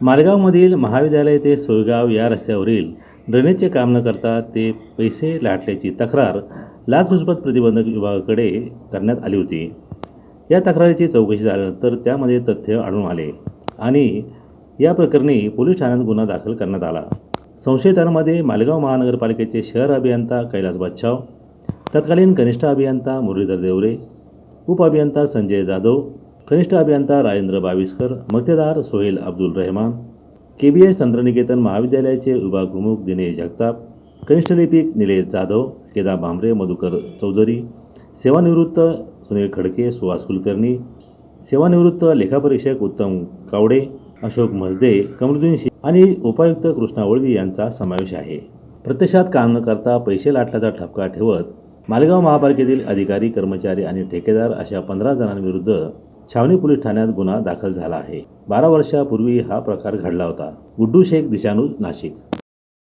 मालेगावमधील महाविद्यालय ते सोयगाव या रस्त्यावरील ड्रेनेजचे काम न करता ते पैसे लाटल्याची तक्रार लाचलुचपत प्रतिबंधक विभागाकडे करण्यात आली होती. या तक्रारीची चौकशी झाल्यानंतर त्यामध्ये तथ्य आढळून आले आणि या प्रकरणी पोलीस ठाण्यात गुन्हा दाखल करण्यात आला. संशयितांमध्ये मालेगाव महानगरपालिकेचे शहर अभियंता कैलास बच्छाव तत्कालीन कनिष्ठ अभियंता मुरलीधर देवरे उपअभियंता संजय जाधव कनिष्ठ अभियंता Rajendra Baviskar मक्तेदार Sohel Abdul Rahman K B S तंत्रनिकेतन महाविद्यालयाचे विभागप्रमुख दिनेश जगताप कनिष्ठ लिपिक निलेश जाधव केदार भांबरे मधुकर चौधरी सेवानिवृत्त सुनील खडके सुहास कुलकर्णी सेवानिवृत्त लेखापरीक्षक उत्तम कावडे अशोक मजदे कमरुद्दीन शि आणि उपायुक्त कृष्णा वळवी यांचा समावेश आहे. प्रत्यक्षात काम न करता पैसे लाटल्याचा ठपका ठेवत मालेगाव महापालिकेतील अधिकारी कर्मचारी आणि ठेकेदार अशा पंधरा जणांविरुद्ध छावणी पोलीस ठाण्यात गुन्हा दाखल झाला आहे. बारा वर्षापूर्वी हा प्रकार घडला होता. गुड्डू शेख दिशानूज नाशिक.